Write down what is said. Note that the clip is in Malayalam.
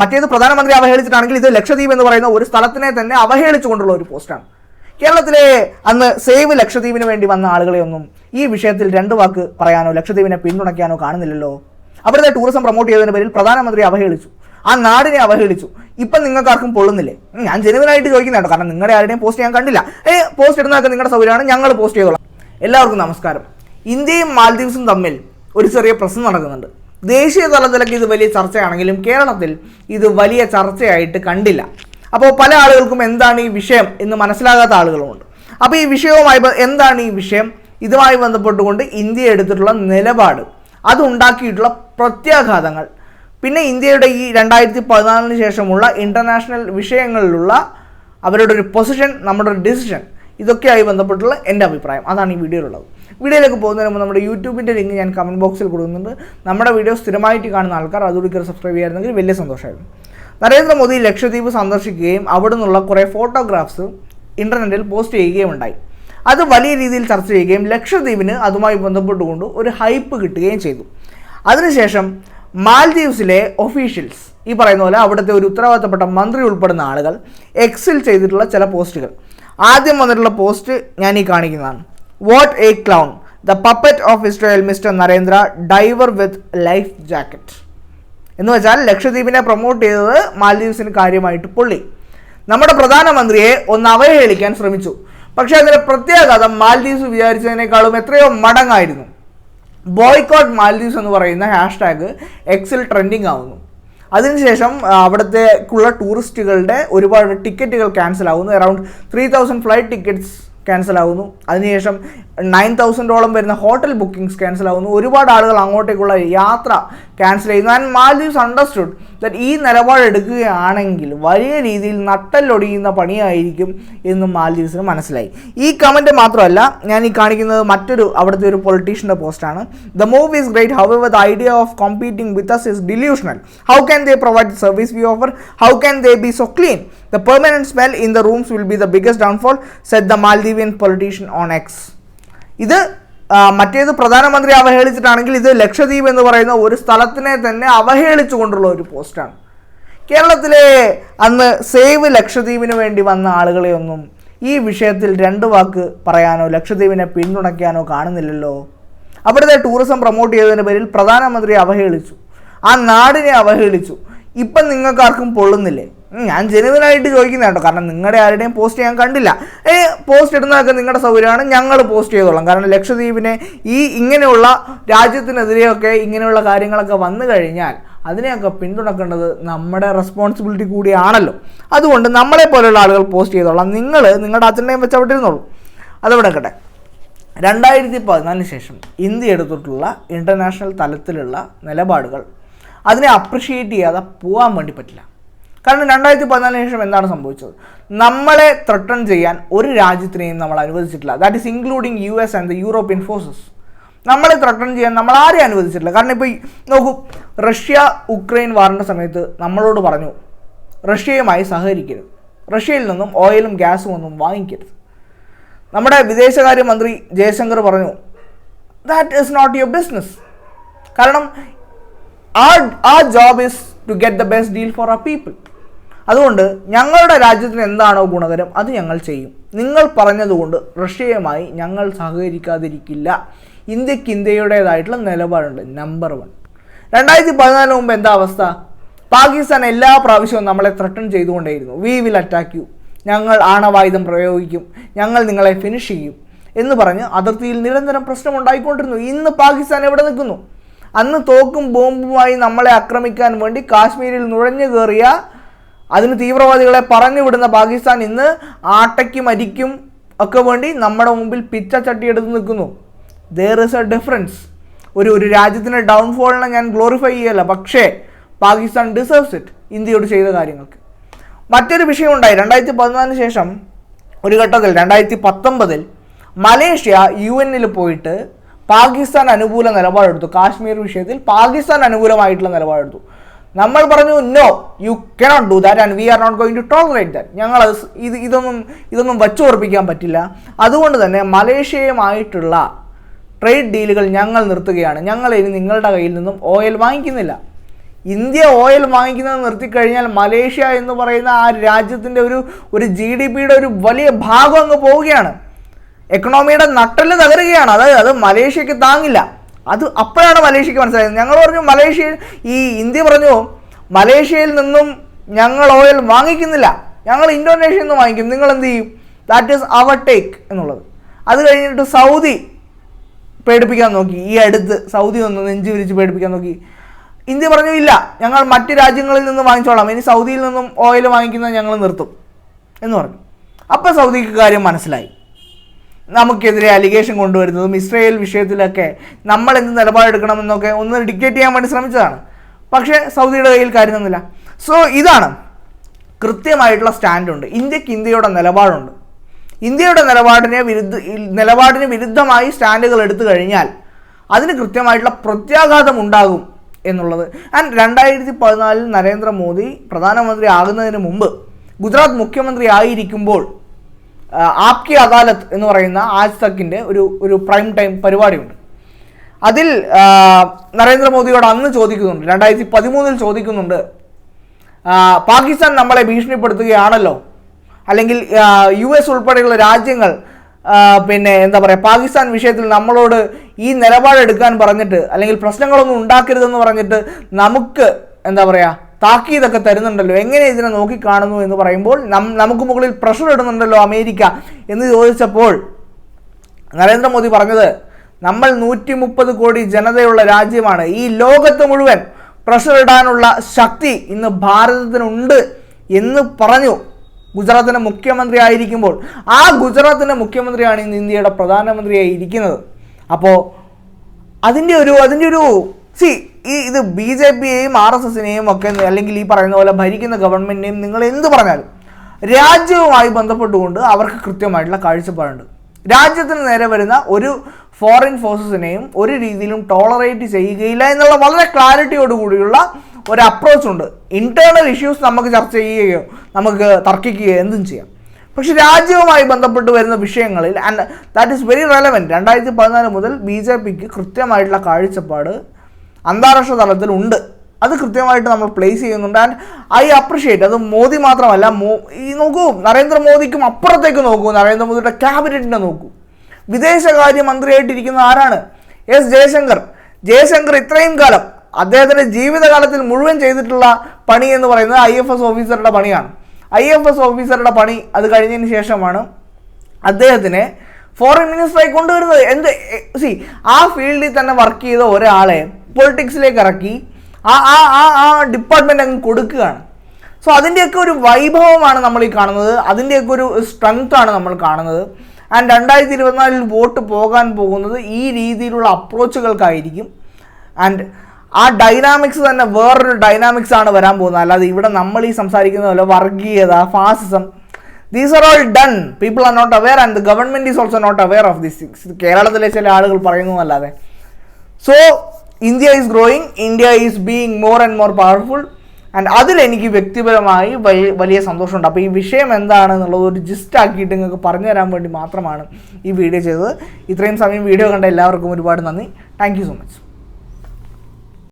മറ്റേത് പ്രധാനമന്ത്രി അവഹേളിച്ചിട്ടാണെങ്കിൽ ഇത് ലക്ഷദ്വീപ് എന്ന് പറയുന്ന ഒരു സ്ഥലത്തിനെ തന്നെ അവഹേളിച്ചുകൊണ്ടുള്ള ഒരു പോസ്റ്റാണ്. കേരളത്തിലെ അന്ന് സേവ് ലക്ഷദ്വീപിന് വേണ്ടി വന്ന ആളുകളെയൊന്നും ഈ വിഷയത്തിൽ രണ്ട് വാക്ക് പറയാനോ ലക്ഷദ്വീപിനെ പിന്തുണയ്ക്കാനോ കാണുന്നില്ലല്ലോ. അവരുടെ ടൂറിസം പ്രൊമോട്ട് ചെയ്തതിന് പേരിൽ പ്രധാനമന്ത്രി അവഹേളിച്ചു. ആ നാടിനെ അവഹേളിച്ചു. ഇപ്പം നിങ്ങൾക്കാർക്കും പൊള്ളുന്നില്ലേ? ഞാൻ ജനുവനായിട്ട് ചോദിക്കുന്നതാണ് കാരണം നിങ്ങളുടെ ആരുടെയും പോസ്റ്റ് ഞാൻ കണ്ടില്ല. ഏ പോസ്റ്റ് ഇടുന്നതൊക്കെ നിങ്ങളുടെ സൗകര്യമാണ്. ഞങ്ങൾ പോസ്റ്റ് ചെയ്തോളാം. എല്ലാവർക്കും നമസ്കാരം. ഇന്ത്യയും മാലദ്വീപ്സും തമ്മിൽ ഒരു ചെറിയ പ്രശ്നം നടക്കുന്നുണ്ട്. ദേശീയ തലത്തിലൊക്കെ ഇത് വലിയ ചർച്ചയാണെങ്കിലും കേരളത്തിൽ ഇത് വലിയ ചർച്ചയായിട്ട് കണ്ടില്ല. അപ്പോൾ പല ആളുകൾക്കും എന്താണ് ഈ വിഷയം എന്ന് മനസ്സിലാകാത്ത ആളുകളുമുണ്ട്. അപ്പോൾ ഈ വിഷയവുമായി എന്താണ് ഈ വിഷയം? ഇതുമായി ബന്ധപ്പെട്ടുകൊണ്ട് ഇന്ത്യ എടുത്തിട്ടുള്ള നിലപാട് അതുണ്ടാക്കിയിട്ടുള്ള പ്രത്യാഘാതങ്ങൾ പിന്നെ ഇന്ത്യയുടെ ഈ രണ്ടായിരത്തി പതിനാലിന് ശേഷമുള്ള ഇന്റർനാഷണൽ വിഷയങ്ങളിലുള്ള അവരുടെ ഒരു പൊസിഷൻ നമ്മുടെ ഒരു ഡിസിഷൻ ഇതൊക്കെയായി ബന്ധപ്പെട്ടുള്ള എന്റെ അഭിപ്രായം. അതാണ് ഈ വീഡിയോയിലുള്ളത്. വീഡിയോയിലേക്ക് പോകുന്നതിന് മുമ്പ് നമ്മുടെ യൂട്യൂബിന്റെ ലിങ്ക് ഞാൻ കമന്റ് ബോക്സിൽ കൊടുക്കുന്നുണ്ട്. നമ്മുടെ വീഡിയോ സ്ഥിരമായിട്ട് കാണുന്ന ആൾക്കാർ അതുകൂടി കയറി സബ്സ്ക്രൈബ് ചെയ്യായിരുന്നെങ്കിൽ വലിയ സന്തോഷമായിരുന്നു. നരേന്ദ്രമോദി ലക്ഷദ്വീപ് സന്ദർശിക്കുകയും അവിടെ നിന്നുള്ള കുറേ ഫോട്ടോഗ്രാഫ്സ് ഇന്റർനെറ്റിൽ പോസ്റ്റ് ചെയ്യുകയും ഉണ്ടായി. അത് വലിയ രീതിയിൽ ചർച്ച ചെയ്യുകയും ലക്ഷദ്വീപിന് അതുമായി ബന്ധപ്പെട്ടുകൊണ്ട് ഒരു ഹൈപ്പ് കിട്ടുകയും ചെയ്തു. അതിനുശേഷം മാൽദീവ്സിലെ ഒഫീഷ്യൽസ് ഈ പറയുന്ന പോലെ അവിടുത്തെ ഒരു ഉത്തരവാദിത്തപ്പെട്ട മന്ത്രി ഉൾപ്പെടുന്ന ആളുകൾ എക്സിൽ ചെയ്തിട്ടുള്ള ചില പോസ്റ്റുകൾ ആദ്യം വന്നിട്ടുള്ള പോസ്റ്റ് ഞാൻ ഈ കാണിക്കുന്നതാണ്. What a clown the puppet of Israel mister Narendra diver with life jacket എന്ന് വെച്ചാൽ ലക്ഷദ്വീപിനെ പ്രൊമോട്ട് ചെയ്തത് മാലദ്വീപ്സിന് കാര്യമായിട്ട് പൊള്ളി. നമ്മുടെ പ്രധാനമന്ത്രിയെ ഒന്ന് അവഹേളിക്കാൻ ശ്രമിച്ചു. പക്ഷേ അതിന്റെ പ്രത്യാഘാതം മാലദ്വീപ്സ് വിചാരിച്ചതിനേക്കാളും എത്രയോ മടങ്ങായിരുന്നു. ബോയ്ക്കോട്ട് എന്ന് പറയുന്ന ഹാഷ്ടാഗ് എക്സിൽ ട്രെൻഡിങ് ആവുന്നു. അതിനുശേഷം അവിടത്തേക്കുള്ള ടൂറിസ്റ്റുകളുടെ ഒരുപാട് ടിക്കറ്റുകൾ ക്യാൻസൽ ആവുന്നു. Around three thousand flight tickets cancel ആവുന്നു. അതിനുശേഷം നയൻ തൗസൻഡോളം വരുന്ന ഹോട്ടൽ ബുക്കിംഗ്സ് ക്യാൻസൽ ആവുന്നു. ഒരുപാട് ആളുകൾ അങ്ങോട്ടേക്കുള്ള യാത്ര ക്യാൻസൽ ചെയ്യുന്നു. ആൻഡ് മാൽദീവ്സ് അണ്ടർസ്റ്റുഡ് ദറ്റ് ഈ നിലപാടെടുക്കുകയാണെങ്കിൽ വലിയ രീതിയിൽ നട്ടല്ലൊടിയുന്ന പണിയായിരിക്കും എന്ന് മാൽദീവ്സിന് മനസ്സിലായി. ഈ കമന്റ് മാത്രമല്ല ഞാൻ ഈ കാണിക്കുന്നത് മറ്റൊരു അവിടുത്തെ ഒരു പൊളിറ്റീഷ്യന്റെ പോസ്റ്റാണ് the move is great however the idea of competing with us is delusional how can they provide service we offer how can they be so clean the permanent smell in the rooms will be the biggest downfall said the Maldivian politician on X ഇത് മറ്റേത് പ്രധാനമന്ത്രി അവഹേളിച്ചിട്ടാണെങ്കിൽ ഇത് ലക്ഷദ്വീപ് എന്ന് പറയുന്ന ഒരു സ്ഥലത്തിനെ തന്നെ അവഹേളിച്ചുകൊണ്ടുള്ള ഒരു പോസ്റ്റാണ്. കേരളത്തിലെ അന്ന് സേവ് ലക്ഷദ്വീപിന് വേണ്ടി വന്ന ആളുകളെയൊന്നും ഈ വിഷയത്തിൽ രണ്ട് വാക്ക് പറയാനോ ലക്ഷദ്വീപിനെ പിന്തുണയ്ക്കാനോ കാണുന്നില്ലല്ലോ. അവിടുത്തെ ടൂറിസം പ്രൊമോട്ട് ചെയ്തതിന്റെ പേരിൽ പ്രധാനമന്ത്രി അവഹേളിച്ചു. ആ നാടിനെ അവഹേളിച്ചു. ഇപ്പം നിങ്ങൾക്കാർക്കും പൊള്ളുന്നില്ലേ? ഞാൻ ജനുവനായിട്ട് ചോദിക്കുന്ന കേട്ടോ. കാരണം നിങ്ങളുടെ ആരുടെയും പോസ്റ്റ് ഞാൻ കണ്ടില്ല. ഏ പോസ്റ്റ് ഇടുന്നതൊക്കെ നിങ്ങളുടെ സൗകര്യമാണ്. ഞങ്ങൾ പോസ്റ്റ് ചെയ്തോളാം. കാരണം ലക്ഷദ്വീപിനെ ഈ ഇങ്ങനെയുള്ള രാജ്യത്തിനെതിരെയൊക്കെ ഇങ്ങനെയുള്ള കാര്യങ്ങളൊക്കെ വന്നു കഴിഞ്ഞാൽ അതിനെയൊക്കെ പിന്തുണക്കേണ്ടത് നമ്മുടെ റെസ്പോൺസിബിലിറ്റി കൂടിയാണല്ലോ. അതുകൊണ്ട് നമ്മളെ പോലെയുള്ള ആളുകൾ പോസ്റ്റ് ചെയ്തോളാം. നിങ്ങൾ നിങ്ങളുടെ അച്ഛനെയും വെച്ച് അവിടെ ഇരുന്നോളൂ. അതവിടെ കട്ടെ രണ്ടായിരത്തി പതിനാലിന് ശേഷം ഇന്ത്യ എടുത്തിട്ടുള്ള ഇന്റർനാഷണൽ തലത്തിലുള്ള നിലപാടുകൾ അതിനെ അപ്രിഷിയേറ്റ് ചെയ്യാതെ പോകാൻ വേണ്ടി പറ്റില്ല. കാരണം രണ്ടായിരത്തി പതിനാലിന് ശേഷം എന്താണ് സംഭവിച്ചത്? നമ്മളെ ത്രട്ടൺ ചെയ്യാൻ ഒരു രാജ്യത്തിനെയും നമ്മൾ അനുവദിച്ചിട്ടില്ല. That is including U S and the European forces നമ്മളെ ത്രട്ടൺ ചെയ്യാൻ നമ്മൾ ആരെയും അനുവദിച്ചിട്ടില്ല. കാരണം ഇപ്പോൾ നോക്കൂ റഷ്യ ഉക്രൈൻ വാറിന്റെ സമയത്ത് നമ്മളോട് പറഞ്ഞു റഷ്യയുമായി സഹകരിക്കരുത്. റഷ്യയിൽ നിന്നും ഓയിലും ഗ്യാസും ഒന്നും വാങ്ങിക്കരുത്. നമ്മുടെ വിദേശകാര്യമന്ത്രി ജയശങ്കർ പറഞ്ഞു that is not your business കാരണം ആ ആ job is to get the best deal for ആ പീപ്പിൾ അതുകൊണ്ട് ഞങ്ങളുടെ രാജ്യത്തിന് എന്താണോ ഗുണകരം അത് ഞങ്ങൾ ചെയ്യും. നിങ്ങൾ പറഞ്ഞതുകൊണ്ട് റഷ്യയുമായി ഞങ്ങൾ സഹകരിക്കാതിരിക്കില്ല. ഇന്ത്യയ്ക്ക് ഇന്ത്യയുടേതായിട്ടുള്ള നിലപാടുണ്ട് നമ്പർ വൺ രണ്ടായിരത്തി പതിനാലിന് മുമ്പ് എന്താ അവസ്ഥ? പാകിസ്ഥാൻ എല്ലാ പ്രാവശ്യവും നമ്മളെ ത്രട്ടൺ ചെയ്തുകൊണ്ടേയിരുന്നു. വി വിൽ അറ്റാക്ക് യു ഞങ്ങൾ ആണവായുധം പ്രയോഗിക്കും. ഞങ്ങൾ നിങ്ങളെ ഫിനിഷ് ചെയ്യും എന്ന് പറഞ്ഞ് അതിർത്തിയിൽ നിരന്തരം പ്രശ്നം ഉണ്ടായിക്കൊണ്ടിരുന്നു ഇന്ന് പാകിസ്ഥാൻ എവിടെ നിൽക്കുന്നു? അന്ന് തോക്കും ബോംബുമായി നമ്മളെ ആക്രമിക്കാൻ വേണ്ടി കാശ്മീരിൽ നുഴഞ്ഞു കയറിയ അതിന് തീവ്രവാദികളെ പറഞ്ഞു വിടുന്ന പാകിസ്ഥാൻ ഇന്ന് ആട്ടയ്ക്കും അരിക്കും ഒക്കെ വേണ്ടി നമ്മുടെ മുമ്പിൽ പിച്ച ചട്ടിയെടുത്ത് നിൽക്കുന്നു. ദർ ഇസ് എ ഡിഫറൻസ് ഒരു ഒരു രാജ്യത്തിന്റെ ഡൗൺഫോളിനെ ഞാൻ ഗ്ലോറിഫൈ ചെയ്യല്ല പക്ഷേ പാകിസ്ഥാൻ ഡിസേർവ്സ് ഇറ്റ് ഇന്ത്യയോട് ചെയ്ത കാര്യങ്ങൾക്ക്. മറ്റൊരു വിഷയം ഉണ്ടായി രണ്ടായിരത്തി പതിനാലിന് ശേഷം ഒരു ഘട്ടത്തിൽ രണ്ടായിരത്തി പത്തൊമ്പതിൽ മലേഷ്യ യു എന്നിൽ പോയിട്ട് പാകിസ്ഥാൻ അനുകൂല നിലപാടെടുത്തു. കാശ്മീർ വിഷയത്തിൽ പാകിസ്ഥാൻ അനുകൂലമായിട്ടുള്ള നിലപാടെടുത്തു. നമ്മൾ പറഞ്ഞു no you cannot do that and we are not going to tolerate that ഞങ്ങൾ ഇത് ഇതൊന്നും ഇതൊന്നും വച്ചു ഉറപ്പിക്കാൻ പറ്റില്ല. അതുകൊണ്ട് തന്നെ മലേഷ്യയുമായിട്ടുള്ള ട്രേഡ് ഡീലുകൾ ഞങ്ങൾ നിർത്തുകയാണ്. ഞങ്ങൾ ഇനി നിങ്ങളുടെ കയ്യിൽ നിന്നും ഓയിൽ വാങ്ങിക്കുന്നില്ല. ഇന്ത്യ ഓയിൽ വാങ്ങിക്കുന്നത് നിർത്തിക്കഴിഞ്ഞാൽ മലേഷ്യ എന്ന് പറയുന്ന ആ രാജ്യത്തിന്റെ ഒരു ഒരു ജി ഡി പിയുടെ ഒരു വലിയ ഭാഗം അങ്ങ് പോവുകയാണ്. എക്കണോമിയുടെ നട്ടൽ തകരുകയാണ്. അതായത് അത് മലേഷ്യക്ക് താങ്ങില്ല. അത് അപ്പോഴാണ് മലേഷ്യക്ക് മനസ്സിലായത്. ഞങ്ങൾ പറഞ്ഞു മലേഷ്യയിൽ ഈ ഇന്ത്യ പറഞ്ഞു മലേഷ്യയിൽ നിന്നും ഞങ്ങൾ ഓയിൽ വാങ്ങിക്കുന്നില്ല. ഞങ്ങൾ ഇന്തോനേഷ്യയിൽ നിന്ന് വാങ്ങിക്കും. നിങ്ങൾ എന്ത് ചെയ്യും? ദാറ്റ് ഈസ് അവർ ടേക്ക് എന്നുള്ളത്. അത് കഴിഞ്ഞിട്ട് സൗദി പേടിപ്പിക്കാൻ നോക്കി. ഈ അടുത്ത് സൗദി ഒന്ന് നെഞ്ചു വിരിച്ച് പേടിപ്പിക്കാൻ നോക്കി. ഇന്ത്യ പറഞ്ഞു ഇല്ല ഞങ്ങൾ മറ്റ് രാജ്യങ്ങളിൽ നിന്ന് വാങ്ങിച്ചോളാം. ഇനി സൗദിയിൽ നിന്നും ഓയിൽ വാങ്ങിക്കുന്നത് ഞങ്ങൾ നിർത്തും എന്ന് പറഞ്ഞു. അപ്പോൾ സൗദിക്ക് കാര്യം മനസ്സിലായി. നമുക്കെതിരെ അലിഗേഷൻ കൊണ്ടുവരുന്നതും ഇസ്രയേൽ വിഷയത്തിലൊക്കെ നമ്മൾ എന്ത് നിലപാടെടുക്കണമെന്നൊക്കെ ഒന്ന് ഡിക്റ്റേറ്റ് ചെയ്യാൻ വേണ്ടി ശ്രമിച്ചതാണ്. പക്ഷേ സൗദിയുടെ കയ്യിൽ കാര്യമൊന്നുമില്ല. സോ ഇതാണ് കൃത്യമായിട്ടുള്ള സ്റ്റാൻഡുണ്ട്. ഇന്ത്യയ്ക്ക് ഇന്ത്യയുടെ നിലപാടുണ്ട്. ഇന്ത്യയുടെ നിലപാടിനെ വിരുദ്ധ നിലപാടിന് വിരുദ്ധമായി സ്റ്റാൻഡുകൾ എടുത്തു കഴിഞ്ഞാൽ അതിന് കൃത്യമായിട്ടുള്ള പ്രത്യാഘാതം ഉണ്ടാകും എന്നുള്ളത്. ആൻഡ് രണ്ടായിരത്തി പതിനാലിൽ നരേന്ദ്രമോദി പ്രധാനമന്ത്രി ആകുന്നതിന് മുമ്പ് ഗുജറാത്ത് മുഖ്യമന്ത്രി ആയിരിക്കുമ്പോൾ ആപ്കി അദാലത്ത് എന്ന് പറയുന്ന ആജ് തക്കിന്റെ ഒരു ഒരു പ്രൈം ടൈം പരിപാടിയുണ്ട്. അതിൽ നരേന്ദ്രമോദിയോട് അന്ന് ചോദിക്കുന്നുണ്ട് രണ്ടായിരത്തി പതിമൂന്നിൽ ചോദിക്കുന്നുണ്ട് പാകിസ്ഥാൻ നമ്മളെ ഭീഷണിപ്പെടുത്തുകയാണല്ലോ? അല്ലെങ്കിൽ യു എസ് ഉൾപ്പെടെയുള്ള രാജ്യങ്ങൾ പിന്നെ എന്താ പറയുക പാകിസ്ഥാൻ വിഷയത്തിൽ നമ്മളോട് ഈ നിലപാടെടുക്കാൻ പറഞ്ഞിട്ട് അല്ലെങ്കിൽ പ്രശ്നങ്ങളൊന്നും ഉണ്ടാക്കരുതെന്ന് പറഞ്ഞിട്ട് നമുക്ക് എന്താ പറയുക താക്കീതൊക്കെ തരുന്നുണ്ടല്ലോ. എങ്ങനെ ഇതിനെ നോക്കിക്കാണുന്നു എന്ന് പറയുമ്പോൾ നമുക്ക് മുകളിൽ പ്രഷർ ഇടുന്നുണ്ടല്ലോ അമേരിക്ക എന്ന് ചോദിച്ചപ്പോൾ നരേന്ദ്രമോദി പറഞ്ഞത് നമ്മൾ നൂറ്റി മുപ്പത് കോടി ജനതയുള്ള രാജ്യമാണ്. ഈ ലോകത്ത് മുഴുവൻ പ്രഷർ ഇടാനുള്ള ശക്തി ഇന്ന് ഭാരതത്തിനുണ്ട് എന്ന് പറഞ്ഞു ഗുജറാത്തിന്റെ മുഖ്യമന്ത്രി ആയിരിക്കുമ്പോൾ. ആ ഗുജറാത്തിന്റെ മുഖ്യമന്ത്രിയാണ് ഇന്ന് ഇന്ത്യയുടെ പ്രധാനമന്ത്രിയായി ഇരിക്കുന്നത്. അപ്പോൾ അതിന്റെ ഒരു അതിന്റെ ഒരു സി ഈ ഇത് ബി ജെ പിയെയും ആർ എസ് എസിനെയും ഒക്കെ അല്ലെങ്കിൽ ഈ പറയുന്ന പോലെ ഭരിക്കുന്ന ഗവൺമെന്റിനെയും നിങ്ങൾ എന്ത് പറഞ്ഞാലും രാജ്യവുമായി ബന്ധപ്പെട്ടുകൊണ്ട് അവർക്ക് കൃത്യമായിട്ടുള്ള കാഴ്ചപ്പാടുണ്ട്. രാജ്യത്തിന് നേരെ വരുന്ന ഒരു ഫോറിൻ ഫോഴ്സസിനെയും ഒരു രീതിയിലും ടോളറേറ്റ് ചെയ്യുകയില്ല എന്നുള്ള വളരെ ക്ലാരിറ്റിയോട് കൂടിയുള്ള ഒരു അപ്രോച്ച് ഉണ്ട്. ഇന്റേർണൽ ഇഷ്യൂസ് നമുക്ക് ചർച്ച ചെയ്യുകയോ നമുക്ക് തർക്കിക്കുകയോ എന്തും ചെയ്യാം. പക്ഷെ രാജ്യവുമായി ബന്ധപ്പെട്ട് വരുന്ന വിഷയങ്ങളിൽ and that is very relevant രണ്ടായിരത്തി പതിനാല് മുതൽ ബി ജെ പിക്ക് കൃത്യമായിട്ടുള്ള കാഴ്ചപ്പാട് അന്താരാഷ്ട്ര തലത്തിൽ ഉണ്ട്. അത് കൃത്യമായിട്ട് നമ്മൾ പ്ലേസ് ചെയ്യുന്നുണ്ട്. ആൻഡ് ഐ അപ്രിഷിയേറ്റ് അത് മോദി മാത്രമല്ല മോ ഈ നോക്കൂ നരേന്ദ്രമോദിക്കും അപ്പുറത്തേക്ക് നോക്കൂ. നരേന്ദ്രമോദിയുടെ ക്യാബിനറ്റിനെ നോക്കൂ. വിദേശകാര്യമന്ത്രിയായിട്ടിരിക്കുന്ന ആരാണ്? എസ് ജയശങ്കർ. ജയശങ്കർ ഇത്രയും കാലം അദ്ദേഹത്തിന്റെ ജീവിതകാലത്തിൽ മുഴുവൻ ചെയ്തിട്ടുള്ള പണി എന്ന് പറയുന്നത് ഐ എഫ് എസ് ഓഫീസറുടെ പണിയാണ്. ഐ എഫ് എസ് ഓഫീസറുടെ പണി അത് കഴിഞ്ഞതിന് ശേഷമാണ് അദ്ദേഹത്തിനെ ഫോറിൻ മിനിസ്റ്ററായി കൊണ്ടുവരുന്നത്. എന്ത് സി ആ ഫീൽഡിൽ തന്നെ വർക്ക് ചെയ്ത ഒരാളെ പൊളിറ്റിക്സിലേക്ക് ഇറക്കി ആ ആ ആ ആ ഡിപ്പാർട്ട്മെന്റ് അങ്ങ് കൊടുക്കുകയാണ്. സോ അതിന്റെയൊക്കെ ഒരു വൈഭവമാണ് നമ്മൾ ഈ കാണുന്നത്. അതിന്റെയൊക്കെ ഒരു സ്ട്രെങ്ത് ആണ് നമ്മൾ കാണുന്നത്. ആൻഡ് രണ്ടായിരത്തി ഇരുപത്തിനാലിൽ വോട്ട് പോകാൻ പോകുന്നത് ഈ രീതിയിലുള്ള അപ്രോച്ചുകൾക്കായിരിക്കും ആൻഡ് ആ ഡൈനാമിക്സ് തന്നെ വേറൊരു ഡൈനാമിക്സ് ആണ് വരാൻ പോകുന്നത്. അല്ലാതെ ഇവിടെ നമ്മൾ ഈ സംസാരിക്കുന്ന പോലെ വർഗീയത ഫാസിസം these are all done people are not aware and the government is also not aware of this things കേരളത്തിലെ ചില ആളുകൾ പറയുന്നു അല്ലാതെ so India is growing India is being more and more powerful and അതിൽ എനിക്ക് വ്യക്തിപരമായി വലിയ വലിയ സന്തോഷമുണ്ട്. അപ്പോൾ ഈ വിഷയം എന്താണ് എന്നുള്ളത് ഒരു ജിസ്റ്റ് ആക്കിയിട്ട് നിങ്ങൾക്ക് പറഞ്ഞു തരാൻ വേണ്ടി മാത്രമാണ് ഈ വീഡിയോ ചെയ്തത്. ഇത്രയും സമയം വീഡിയോ കണ്ട എല്ലാവർക്കും ഒരുപാട് നന്ദി. Thank so much